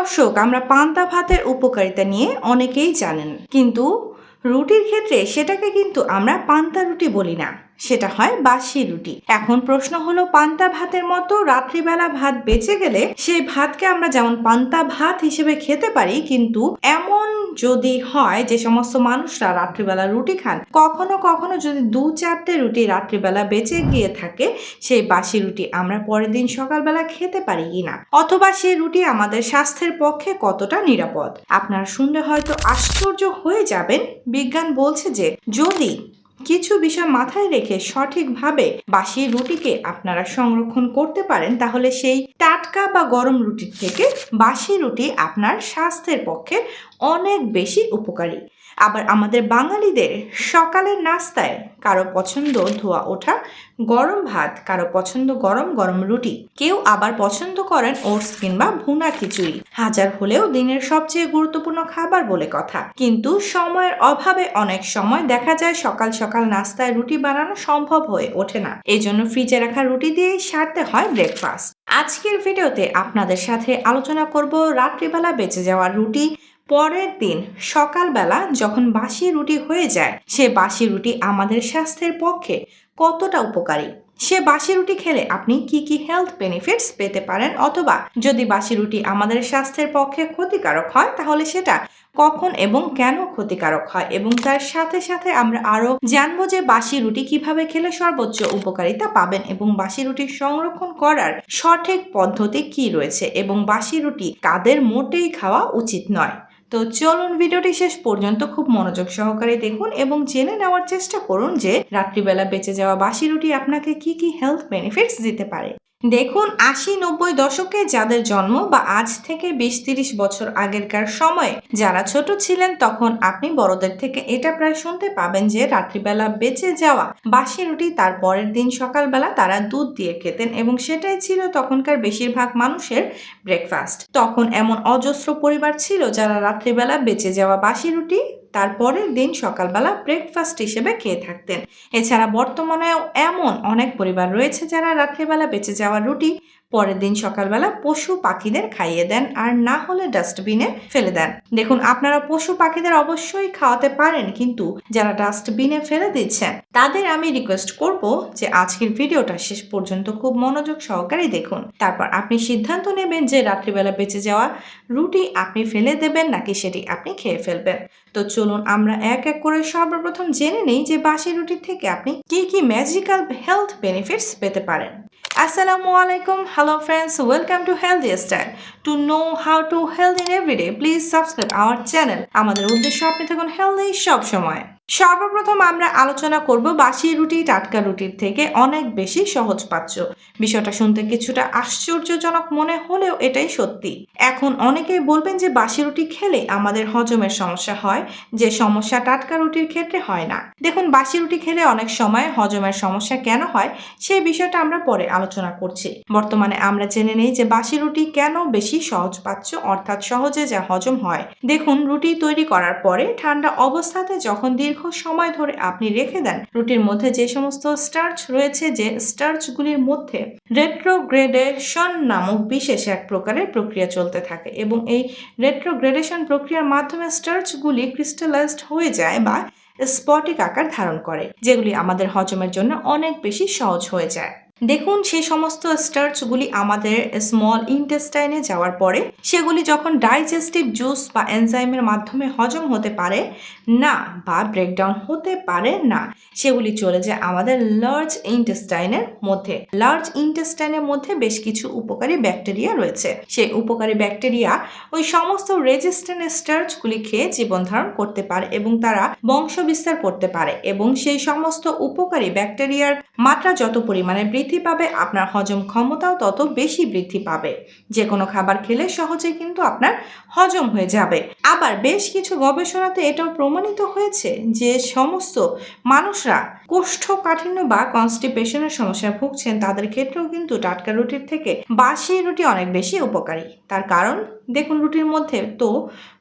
দর্শক আমরা পান্তা ভাতের উপকারিতা নিয়ে অনেকেই জানেন। কিন্তু রুটির ক্ষেত্রে সেটাকে কিন্তু আমরা পান্তা রুটি বলি না। সেটা হয় বাসি রুটি। এখন প্রশ্ন হলো, পান্তা ভাতের মতো রাত্রিবেলা ভাত বেঁচে গেলে সেই ভাতকে আমরা যেমন পান্তা ভাত হিসেবে খেতে পারি, কিন্তু এমন যদি হয় যে সমস্ত মানুষরা রাত্রিবেলা রুটি খান, কখনো কখনো যদি দু চারটে রুটি রাত্রিবেলা বেঁচে গিয়ে থাকে, সেই বাসি রুটি আমরা পরের দিন সকালবেলা খেতে পারি কিনা অথবা সেই রুটি আমাদের স্বাস্থ্যের পক্ষে কতটা নিরাপদ? আপনারা শুনলে হয়তো আশ্চর্য হয়ে যাবেন। বিজ্ঞান বলছে যে, যদি কিছু বিষয় মাথায় রেখে সঠিকভাবে বাসি রুটিকে আপনারা সংরক্ষণ করতে পারেন, তাহলে সেই টাটকা বা গরম রুটির থেকে বাসি রুটি আপনার স্বাস্থ্যের পক্ষে অনেক বেশি উপকারী। আবার আমাদের বাঙালিদের সকালের নাস্তায় কারও পছন্দ ধোয়া ওঠা, গরম ভাত, কারও পছন্দ গরম গরম রুটি, কেউ আবার পছন্দ করেন ওটস কিংবা ভুনা খিচুড়ি। হাজার হলেও দিনের সবচেয়ে গুরুত্বপূর্ণ খাবার বলে কথা। কিন্তু সময়ের অভাবে অনেক সময় দেখা যায় সকাল সকাল নাস্তায় রুটি বানানো সম্ভব হয়ে ওঠে না। এই জন্য ফ্রিজে রাখা রুটি দিয়েই সারতে হয় ব্রেকফাস্ট আজকের ভিডিওতে আপনাদের সাথে আলোচনা করব রাত্রিবেলা বেঁচে যাওয়া রুটি। পরের দিন সকালবেলা যখন বাসি রুটি হয়ে যায়, সে বাসি রুটি আমাদের স্বাস্থ্যের পক্ষে কতটা উপকারী? সে বাসি রুটি খেলে আপনি কি কি হেলথ বেনিফিটস পেতে পারেন? অথবা যদি বাসি রুটি আমাদের স্বাস্থ্যের পক্ষে ক্ষতিকারক হয়, তাহলে সেটা কখন এবং কেন ক্ষতিকারক হয়? এবং তার সাথে সাথে আমরা আরও জানব যে বাসি রুটি কীভাবে খেলে সর্বোচ্চ উপকারিতা পাবেন এবং বাসি রুটি সংরক্ষণ করার সঠিক পদ্ধতি কি রয়েছে? এবং বাসি রুটি কাদের মোটেই খাওয়া উচিত নয়? তো চলুন ভিডিওটি শেষ পর্যন্ত খুব মনোযোগ সহকারে দেখুন এবং জেনে নেওয়ার চেষ্টা করুন যে রাত্রিবেলা বেঁচে যাওয়া বাসি রুটি আপনাকে কি কি হেলথ বেনিফিটস দিতে পারে। দেখুন, আশি নব্বই দশকে যাদের জন্ম বা আজ থেকে বিশ তিরিশ বছর আগেরকার সময়ে যারা ছোট ছিলেন, তখন আপনি বড়দের থেকে এটা প্রায় শুনতে পাবেন যে রাত্রিবেলা বেঁচে যাওয়া বাসি রুটি তার পরের দিন সকালবেলা তারা দুধ দিয়ে খেতেন এবং সেটাই ছিল তখনকার বেশিরভাগ মানুষের ব্রেকফাস্ট তখন এমন অজস্র পরিবার ছিল যারা রাত্রিবেলা বেঁচে যাওয়া বাসি রুটি তারপরের দিন সকালবেলা ব্রেকফাস্ট হিসেবে খেয়ে থাকতেন। এছাড়া বর্তমানে এমন অনেক পরিবার রয়েছে যারা রাত্রিবেলা বেঁচে যাওয়া রুটি পরের দিন সকালবেলা পশু পাখিদের খাইয়ে দেন আর না হলে ডাস্টবিনে ফেলে দেন। দেখুন, আপনারা পশু পাখিদের অবশ্যই খাওয়াতে পারেন, কিন্তু যারা ডাস্টবিনে ফেলে দিচ্ছেন, তাদের আমি রিকোয়েস্ট করব যে আজকের ভিডিওটা শেষ পর্যন্ত খুব মনোযোগ সহকারে দেখুন। তারপর আপনি সিদ্ধান্ত নেবেন যে রাত্রিবেলা বেঁচে যাওয়া রুটি আপনি ফেলে দেবেন নাকি সেটি আপনি খেয়ে ফেলবেন। তো চলুন, আমরা এক এক করে সর্বপ্রথম জেনে নেই যে বাসি রুটির থেকে আপনি কি কি ম্যাজিক্যাল হেলথ বেনিফিটস পেতে পারেন। আসসালামু আলাইকুম hello friends welcome to healthy style to know how to healthy in everyday please subscribe our channel আমাদের উদ্দেশ্য আপনি থাকুন হেলদি সব সময় সর্বপ্রথম আমরা আলোচনা করব বাসি রুটি, টাটকা রুটির থেকে অনেক বেশি সহজ সহজপাচ্য বিষয়টা শুনতে কিছুটা আশ্চর্যজনক মনে হলেও এটাই সত্যি। এখন অনেকেই বলবেন যে বাসি রুটি খেলে আমাদের হজমের সমস্যা হয়, যে সমস্যা টাটকা রুটির ক্ষেত্রে হয় না। দেখুন, বাসি রুটি খেলে অনেক সময় হজমের সমস্যা কেন হয় সেই বিষয়টা আমরা পরে আলোচনা করছি। বর্তমানে আমরা জেনে নেই যে বাসি রুটি কেন বেশি সহজ সহজপাচ্য অর্থাৎ সহজে যা হজম হয়। দেখুন, রুটি তৈরি করার পরে ঠান্ডা অবস্থাতে যখন দীর্ঘ সময় ধরে আপনি রেখে দেন। রুটির মধ্যে যে সমস্ত স্টার্চ রয়েছে, যে স্টার্চগুলির মধ্যে রেট্রোগ্রেডেশন নামক বিশেষ এক প্রকারের প্রক্রিয়া চলতে থাকে এবং এই রেট্রোগ্রেডেশন প্রক্রিয়ার মাধ্যমে স্টার্চগুলি ক্রিস্টালাইজড হয়ে যায় বা স্পটিক আকার ধারণ করে, যেগুলি আমাদের হজমের জন্য অনেক বেশি সহজ হয়ে যায়। দেখুন সেই সমস্ত স্টার্চগুলি আমাদের স্মল ইন্টেস্টাইনে যাওয়ার পরে, সেগুলি যখন ডাইজেস্টিভ জুস বা এনজাইমের মাধ্যমে হজম হতে পারে, না, বা ব্রেকডাউন হতে পারে না, সেগুলি চলে যায় আমাদের লার্জ ইন্টেস্টাইনের মধ্যে। লার্জ ইন্টেস্টাইনের মধ্যে বেশ কিছু উপকারী ব্যাকটেরিয়া রয়েছে। সেই উপকারী ব্যাকটেরিয়া ওই সমস্ত রেজিস্ট্যান্ট স্টার্চগুলি খেয়ে জীবন ধারণ করতে পারে এবং তারা বংশ বিস্তার করতে পারে এবং সেই সমস্ত উপকারী ব্যাকটেরিয়ার মাত্রা যত পরিমাণে বৃদ্ধি পাবে, আপনার হজম ক্ষমতাও তত বেশি বৃদ্ধি পাবে। যে কোনো খাবার খেলে সহজে কিন্তু আপনার হজম হয়ে যাবে। আবার বেশ কিছু গবেষণাতে এটাও প্রমাণিত হয়েছে যে সমস্ত মানুষরা কোষ্ঠকাঠিন্য বা কনস্টিপেশনের সমস্যায় ভুগছেন, তাদের ক্ষেত্রেও কিন্তু টাটকা রুটির থেকে বাসি রুটি অনেক বেশি উপকারী। তার কারণ, দেখুন রুটির মধ্যে তো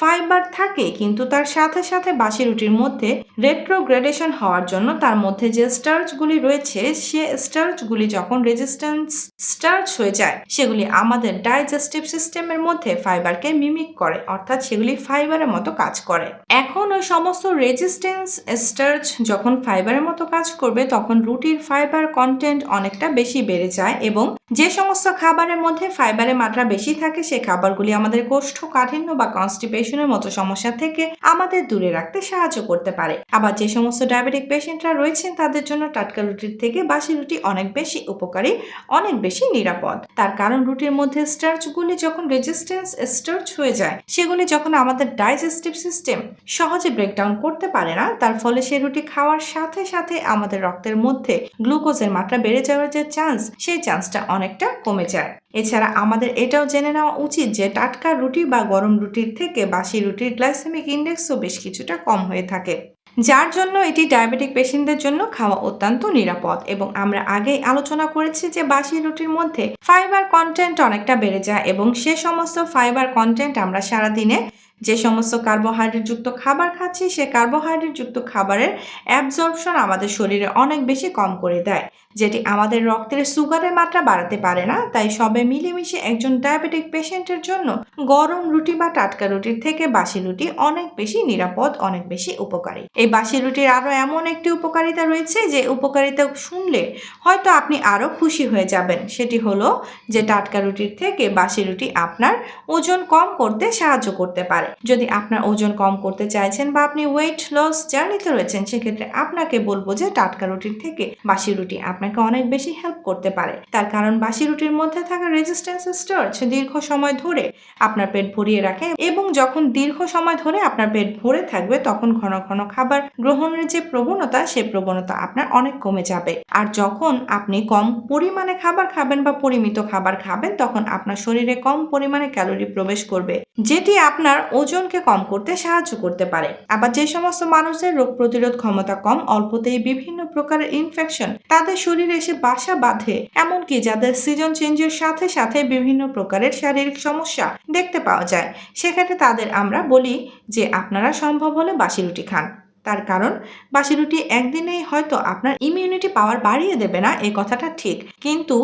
ফাইবার থাকে, কিন্তু তার সাথে সাথে বাসি রুটির মধ্যে রেট্রোগ্রেডেশন হওয়ার জন্য তার মধ্যে যে স্টার্চগুলি রয়েছে, সে স্টার্চগুলি যখন রেজিস্ট্যান্স স্টার্চ হয়ে যায়, সেগুলি আমাদের ডাইজেস্টিভ সিস্টেমের মধ্যে ফাইবারকে মিমিক করে, অর্থাৎ সেগুলি ফাইবারের মতো কাজ করে। এখন ওই সমস্ত রেজিস্ট্যান্স স্টার্চ যখন ফাইবারের মতো কাজ করবে, তখন রুটির ফাইবার কন্টেন্ট অনেকটা বেশি বেড়ে যায় এবং যে সমস্ত খাবারের মধ্যে ফাইবারের মাত্রা বেশি থাকে সেই খাবারগুলি আমাদের কোষ্ঠকাঠিন্য বা কনস্টিপেশনের মতো সমস্যা থেকে আমাদের দূরে রাখতে সাহায্য করতে পারে। আবার যে সমস্ত ডায়াবেটিক পেশেন্টরা রয়েছেন, তাদের জন্য টাটকা রুটির থেকে বাসি রুটি অনেক বেশি উপকারী, অনেক বেশি নিরাপদ। তার কারণ রুটির মধ্যে স্টার্চগুলি যখন রেজিস্ট্যান্স স্টার্চ হয়ে যায়, সেগুলি যখন আমাদের ডাইজেস্টিভ সিস্টেম সহজে ব্রেকডাউন করতে পারে না, তার ফলে সে রুটি খাওয়ার সাথে সাথে আমাদের রক্তের মধ্যে গ্লুকোজের মাত্রা বেড়ে যাওয়ার যে চান্স সেই চান্সটা অনেকটা কমে যায়। এছাড়া আমাদের এটাও জেনে নেওয়া উচিত যে টাটকা রুটি বা গরম রুটির থেকে বাসি রুটির গ্লাইসেমিক ইন্ডেক্সও বেশ কিছুটা কম হয়ে থাকে। যার জন্য এটি ডায়াবেটিক পেশেন্টদের জন্য খাওয়া অত্যন্ত নিরাপদ এবং আমরা আগেই আলোচনা করেছি যে বাসি রুটির মধ্যে ফাইবার কন্টেন্ট অনেকটা বেড়ে যায় এবং সে সমস্ত ফাইবার কন্টেন্ট আমরা সারাদিনে যে সমস্ত কার্বোহাইড্রেট যুক্ত খাবার খাচ্ছি, সে কার্বোহাইড্রেট যুক্ত খাবারের অ্যাবজর্পশন আমাদের শরীরে অনেক বেশি কম করে দেয়, যেটি আমাদের রক্তের সুগারের মাত্রা বাড়াতে পারে না। তাই সবে মিলেমিশে একজন ডায়াবেটিক পেশেন্টের জন্য গরম রুটি বা টাটকা রুটির থেকে বাসি রুটি অনেক বেশি নিরাপদ, অনেক বেশি উপকারী। এই বাসি রুটির আরও এমন একটি উপকারিতা রয়েছে যে উপকারিতা শুনলে হয়তো আপনি আরও খুশি হয়ে যাবেন। সেটি হলো যে টাটকা রুটির থেকে বাসি রুটি আপনার ওজন কম করতে সাহায্য করতে পারে। যদি আপনার ওজন কম করতে চাইছেন বা আপনি ওয়েট লস জার্নিতে রয়েছেন, সেক্ষেত্রে আপনাকে বলব যে টাটকা রুটির থেকে বাসি রুটি আপনাকে অনেক বেশি হেল্প করতে পারে। তার কারণ বাসি রুটির মধ্যে থাকা রেজিস্ট্যান্স স্টার্চ দীর্ঘ সময় ধরে আপনার পেট ভরিয়ে রাখে এবং যখন দীর্ঘ সময় ধরে আপনার পেট ভরে থাকবে, তখন ঘন ঘন খাবার গ্রহণের যে প্রবণতা, সে প্রবণতা আপনার অনেক কমে যাবে। আর যখন আপনি কম পরিমাণে খাবার খাবেন বা পরিমিত খাবার খাবেন, তখন আপনার শরীরে কম পরিমাণে ক্যালোরি প্রবেশ করবে, যেটি আপনার ওজনকে কম করতে সাহায্য করতে পারে। আবার যে সমস্ত মানুষদের রোগ প্রতিরোধ ক্ষমতা কম, অল্পতেই বিভিন্ন প্রকারের ইনফেকশন তাদের শরীরে এসে বাসা বাঁধে। এমনকি যাদের সিজন চেঞ্জের সাথে সাথে বিভিন্ন প্রকারের শারীরিক সমস্যা দেখতে পাওয়া যায় সেক্ষেত্রে তাদের আমরা বলি যে আপনারা সম্ভব হলে বাসি রুটি খান। তার কারণ, বাসি রুটি একদিনেই হয়তো আপনার ইমিউনিটি পাওয়ার বাড়িয়ে দেবে না, এই কথাটা ঠিক। কিন্তু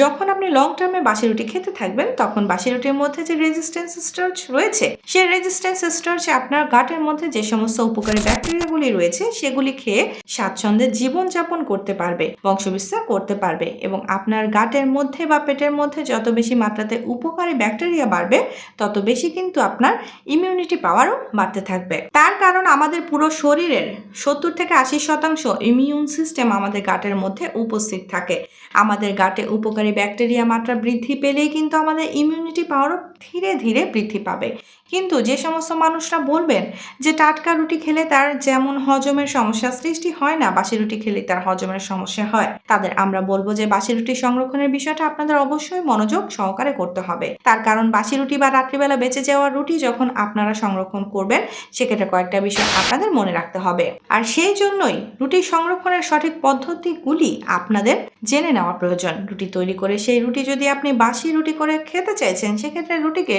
যখন আপনি লং টার্মে বাসি রুটি খেতে থাকবেন, তখন বাসি রুটির মধ্যে যে রেজিস্ট্যান্স স্টার্চ রয়েছে, সেই রেজিস্ট্যান্স স্টার্চ আপনার গাটের মধ্যে যে সমস্ত উপকারী ব্যাকটেরিয়াগুলি রয়েছে, সেগুলি খেয়ে স্বাচ্ছন্দ্যে জীবনযাপন করতে পারবে, বংশবিস্তার করতে পারবে এবং আপনার গাটের মধ্যে বা পেটের মধ্যে যত বেশি মাত্রাতে উপকারী ব্যাকটেরিয়া বাড়বে, তত বেশি কিন্তু আপনার ইমিউনিটি পাওয়ারও বাড়তে থাকবে। তার কারণ আমাদের পুরো শরীরের সত্তর থেকে আশি শতাংশ ইমিউন সিস্টেম আমাদের গাটের মধ্যে উপস্থিত থাকে। আমাদের গাটে উপকারী ব্যাকটেরিয়া মাত্রা বৃদ্ধি পেলেই কিন্তু আমাদের ইমিউনিটি পাওয়ারও ধীরে ধীরে বৃদ্ধি পাবে। কিন্তু যে সমস্ত মানুষরা বলবেন যে টাটকা রুটি খেলে তার যেমন হজমের সমস্যা সৃষ্টি হয় না, বাসি রুটি খেলে তার হজমের সমস্যা হয়। তাদের আমরা বলব যে বাসি রুটি সংরক্ষণের বিষয়টা আপনাদের অবশ্যই মনোযোগ সহকারে করতে হবে। তার কারণ বাসি রুটি বা রাত্রিবেলা বেঁচে যাওয়া রুটি যখন আপনারা সংরক্ষণ করবেন, সেক্ষেত্রে কয়েকটা বিষয় আপনাদের মনে রাখতে হবে। আর সেই জন্যই রুটি সংরক্ষণের সঠিক পদ্ধতিগুলি আপনাদের জেনে নেওয়া প্রয়োজন। রুটি তৈরি করে সেই রুটি যদি আপনি বাসি রুটি করে খেতে চাইছেন, সেক্ষেত্রে রুটিকে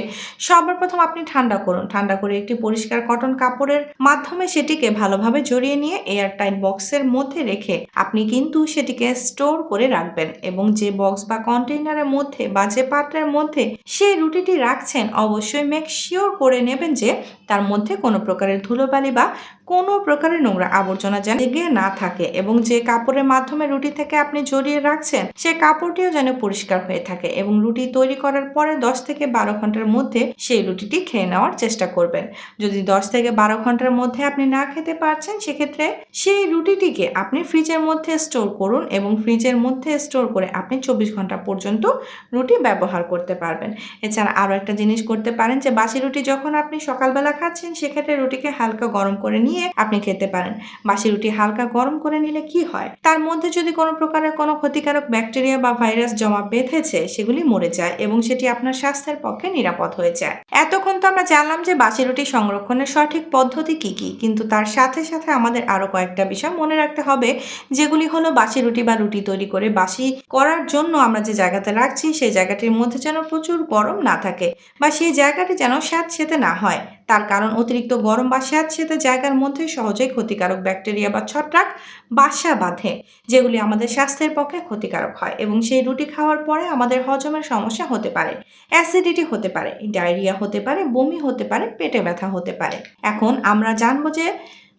সর্বপ্রথম আপনি ঠান্ডা করুন। ঠান্ডা করে একটি পরিষ্কার কটন কাপড়ের মাধ্যমে সেটিকে ভালোভাবে জড়িয়ে নিয়ে এয়ার টাইট বক্সের মধ্যে রেখে আপনি কিন্তু সেটিকে স্টোর করে রাখবেন এবং যে বক্স বা কন্টেইনারের মধ্যে বা যে পাত্রের মধ্যে সেই রুটিটি রাখছেন, অবশ্যই মেক শিওর করে নেবেন যে তার মধ্যে কোনো প্রকারের ধুলোবালি বা কোনো প্রকারের নোংরা আবর্জনা যেন লেগে না থাকে এবং যে কাপড়ের মাধ্যমে রুটি থেকে আপনি জড়িয়ে রাখছেন, সে কাপড়টিও যেন পরিষ্কার হয়ে থাকে এবং রুটি তৈরি করার পরে দশ থেকে বারো ঘণ্টার মধ্যে সেই রুটিটি খেয়ে নেওয়ার চেষ্টা করবেন। যদি দশ থেকে বারো ঘণ্টার মধ্যে আপনি না খেতে পারছেন, সেক্ষেত্রে সেই রুটিটিকে আপনি ফ্রিজের মধ্যে স্টোর করুন এবং ফ্রিজের মধ্যে স্টোর করে আপনি চব্বিশ ঘণ্টা পর্যন্ত রুটি ব্যবহার করতে পারবেন। এছাড়া আরও একটা জিনিস করতে পারেন যে, বাসি রুটি যখন আপনি সকালবেলা খাচ্ছেন সেক্ষেত্রে রুটিকে হালকা গরম করে নিয়ে আপনি খেতে পারেন। বাসি রুটি হালকা গরম করে নিলে কি হয়? তার মধ্যে যদি কোনো প্রকারের কোনো ক্ষতিকারক ব্যাকটেরিয়া বা ভাইরাস জমা বেঁধেছে, সেগুলি মরে যায় এবং সেটি আপনার স্বাস্থ্যের পক্ষে নিরাপদ হয়ে যায়। এতক্ষণ তো আমরা জানলাম যে বাসি রুটি সংরক্ষণের সঠিক পদ্ধতি কি কি, কিন্তু তার সাথে সাথে আমাদের আরও কয়েকটা বিষয় মনে রাখতে হবে, যেগুলি হলো বাসি রুটি বা রুটি তৈরি করে বাসি করার জন্য আমরা যে জায়গাতে রাখছি, সেই জায়গাটির মধ্যে যেন প্রচুর গরম না থাকে বা সেই জায়গাটি যেন স্যাঁতসেঁতে না হয়। তার কারণ অতিরিক্ত গরম বাসে আছে, তা জায়গার মধ্যে সহজেই ক্ষতিকারক ব্যাকটেরিয়া বা ছত্রাক বাসা বাঁধে, যেগুলি আমাদের স্বাস্থ্যের পক্ষে ক্ষতিকারক হয় এবং সেই রুটি খাওয়ার পরে আমাদের হজমের সমস্যা হতে পারে। অ্যাসিডিটি হতে পারে, ডায়রিয়া হতে পারে, বমি হতে পারে, পেটে ব্যথা হতে পারে। এখন আমরা জানব যে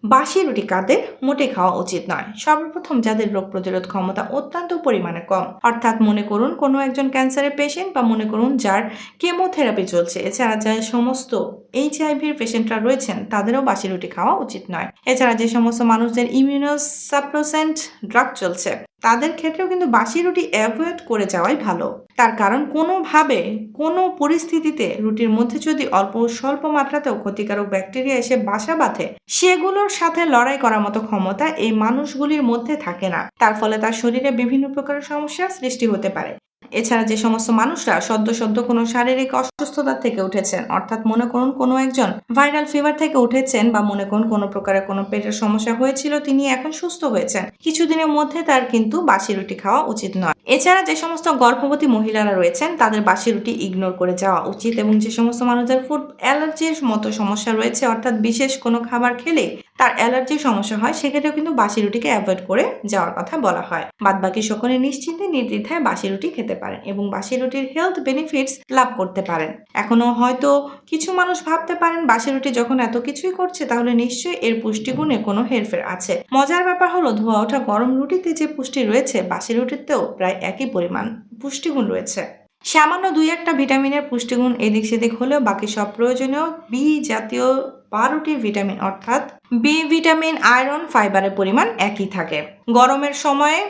বাসি রুটি কাদের মোটে খাওয়া উচিত নয়। সর্বপ্রথম যাদের রোগ প্রতিরোধ ক্ষমতা অত্যন্ত পরিমাণে কম। অর্থাৎ মনে করুন কোনো একজন ক্যান্সারের পেশেন্ট বা মনে করুন যার কেমোথেরাপি চলছে। এছাড়া যা সমস্ত এইচআইভির পেশেন্টরা রয়েছেন, তাদেরও বাসি রুটি খাওয়া উচিত নয়। এছাড়া যে সমস্ত মানুষদের ইমিউনোসাপ্রোসেন্ট ড্রাগ চলছে তাদের ক্ষেত্রেও কিন্তু বাসি রুটি অ্যাভয়েড করে যাওয়াই ভালো। তার কারণ কোনোভাবে কোনো পরিস্থিতিতে রুটির মধ্যে যদি অল্প স্বল্প মাত্রাতেও ক্ষতিকারক ব্যাকটেরিয়া এসে বাসা বাঁধে, সেগুলোর সাথে লড়াই করার মতো ক্ষমতা এই মানুষগুলির মধ্যে থাকে না। তার ফলে তার শরীরে বিভিন্ন প্রকারের সমস্যার সৃষ্টি হতে পারে। এছাড়া যে সমস্ত মানুষরা সদ্য সদ্য কোনো শারীরিক অসুস্থতা থেকে উঠেছেন, অর্থাৎ মনে করুন কোনো একজন ভাইরাল ফিভার থেকে উঠেছেন বা মনে করুন কোনো প্রকারের কোনো পেটের সমস্যা হয়েছিল, তিনি এখন সুস্থ হয়েছেন। কিছুদিনের মধ্যে তার কিন্তু বাসি রুটি খাওয়া উচিত নয়। এছাড়া যে সমস্ত গর্ভবতী মহিলারা রয়েছেন, তাদের বাসি রুটি ইগনোর করে যাওয়া উচিত এবং যে সমস্ত মানুষদের ফুড অ্যালার্জির মতো সমস্যা রয়েছে, অর্থাৎ বিশেষ কোনো খাবার খেলে তার অ্যালার্জির সমস্যা হয়, সেক্ষেত্রেও কিন্তু বাসি রুটিকে অ্যাভয়েড করে যাওয়ার কথা বলা হয়। বাদ বাকি সকলে নিশ্চিন্তে নির্দ্বিধায় বাসি রুটি খেতে পারেন এবং বাসি রুটির হেলথ বেনিফিটস লাভ করতে পারেন। এখনও হয়তো কিছু মানুষ ভাবতে পারেন বাসি রুটি যখন এত কিছুই করছে, তাহলে নিশ্চয়ই এর পুষ্টিগুণে কোনো হেরফের আছে। মজার ব্যাপার হলো, ধোয়া ওঠা গরম রুটিতে যে পুষ্টি রয়েছে বাসি রুটিতেও প্রায় একই পরিমাণ পুষ্টিগুণ রয়েছে। সামান্য দুই একটা ভিটামিনের পুষ্টিগুণ এদিক সেদিক হলেও বাকি সব প্রয়োজনীয় বি জাতীয় বারোটি ভিটামিন, অর্থাৎ বি ভিটামিন আয়রন ফাইবারের পরিমাণ একই থাকে। গরমের সময়ে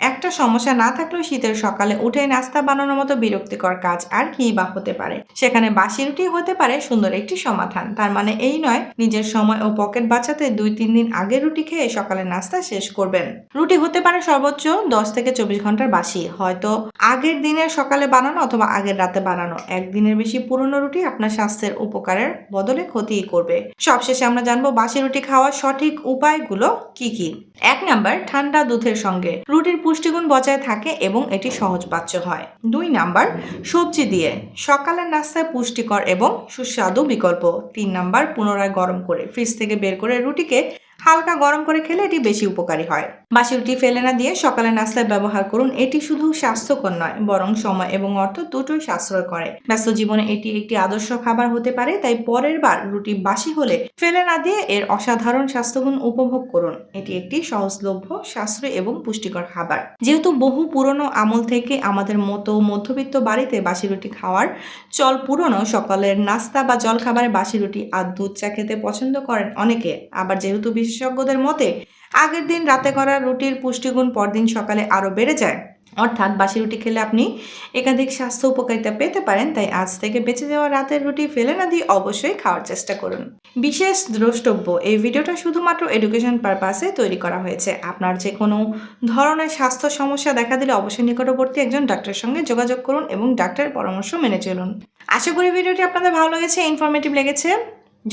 একটা সমস্যা না থাকলেও শীতের সকালে উঠে নাস্তা বানানোর মতো বিরক্তিকর কাজ আর কি বা হতে পারে। সেখানে বাসি রুটি হতে পারে সুন্দর একটি সমাধান। তার মানে এই নয়, নিজের সময় ও পকেট বাঁচাতে দুই তিন দিন আগে রুটি খেয়ে সকালে নাস্তা শেষ করবেন। রুটি হতে পারে সর্বোচ্চ দশ থেকে চব্বিশ ঘণ্টার বাসি। হয়তো আগের দিনের সকালে বানানো অথবা আগের রাতে বানানো। একদিনের বেশি পুরনো রুটি আপনার স্বাস্থ্যের উপকারের বদলে ক্ষতি করবে। সবশেষে আমরা জানব বাসি রুটি খাওয়ার সঠিক উপায়গুলো কি কি। এক নাম্বার, ঠান্ডা দুধের সঙ্গে। রুটির পুষ্টিগুণ বজায় থাকে এবং এটি সহজপাচ্য হয়। দুই নাম্বার, সবজি দিয়ে সকালের নাস্তায় পুষ্টিকর এবং সুস্বাদু বিকল্প। তিন নাম্বার, পুনরায় গরম করে ফ্রিজ থেকে বের করে রুটিকে হালকা গরম করে খেলে এটি বেশি উপকারী হয়। বাসি রুটি ফেলে না দিয়ে সকালে নাস্তায় ব্যবহার করুন, এটি শুধু স্বাস্থ্যকর নয়, বরং সময় এবং অর্থ দুটোই সাশ্রয় করে। ব্যস্ত জীবনে এটি একটি আদর্শ খাবার হতে পারে, তাই পরের বার রুটি বাসি হলে ফেলে না দিয়ে এর অসাধারণ স্বাস্থ্যগুণ উপভোগ করুন। এটি একটি সহজলভ্য, সাশ্রয় এবং পুষ্টিকর খাবার। যেহেতু বহু পুরনো আমল থেকে আমাদের মতো মধ্যবিত্ত বাড়িতে বাসি রুটি খাওয়ার চল পুরনো, সকালের নাস্তা বা জলখাবারে বাসি রুটি আর দুধ চা খেতে পছন্দ করেন অনেকে। আবার যেহেতু বিশেষজ্ঞদের মতে, আগের দিন রাতে করা রুটির পুষ্টিগুণ পরদিন সকালে আরও বেড়ে যায়। অর্থাৎ বাসি রুটি খেলে আপনি একাধিক স্বাস্থ্য উপকারিতা পেতে পারেন, তাই আজ থেকে বেঁচে যাওয়া রাতের রুটি ফেলে না দিয়ে অবশ্যই খাওয়ার চেষ্টা করুন। বিশেষ দ্রষ্টব্য, এই ভিডিওটা শুধুমাত্র এডুকেশন পারপাসে তৈরি করা হয়েছে। আপনার যে কোনো ধরনের স্বাস্থ্য সমস্যা দেখা দিলে অবশ্যই নিকটবর্তী একজন ডাক্তারের সঙ্গে যোগাযোগ করুন এবং ডাক্তারের পরামর্শ মেনে চলুন। আশা করি ভিডিওটি আপনাদের ভালো লেগেছে ইনফরমেটিভ লেগেছে।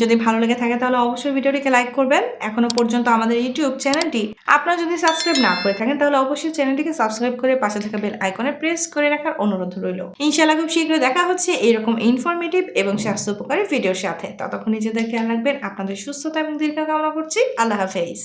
যদি ভালো লেগে থাকে তাহলে অবশ্যই ভিডিওটিকে লাইক করবেন। এখনও পর্যন্ত আমাদের ইউটিউব চ্যানেলটি আপনারা যদি সাবস্ক্রাইব না করে থাকেন, তাহলে অবশ্যই চ্যানেলটিকে সাবস্ক্রাইব করে পাশে থাকা বেল আইকনে প্রেস করে রাখার অনুরোধ রইল। ইনশাআল্লাহ খুব শীঘ্রই দেখা হচ্ছে এরকম ইনফরমেটিভ এবং স্বাস্থ্য উপকারী ভিডিওর সাথে। ততক্ষণ নিজেদের খেয়াল রাখবেন, আপনাদের সুস্থতা এবং দীর্ঘ কামনা করছি। আল্লাহ হাফেজ।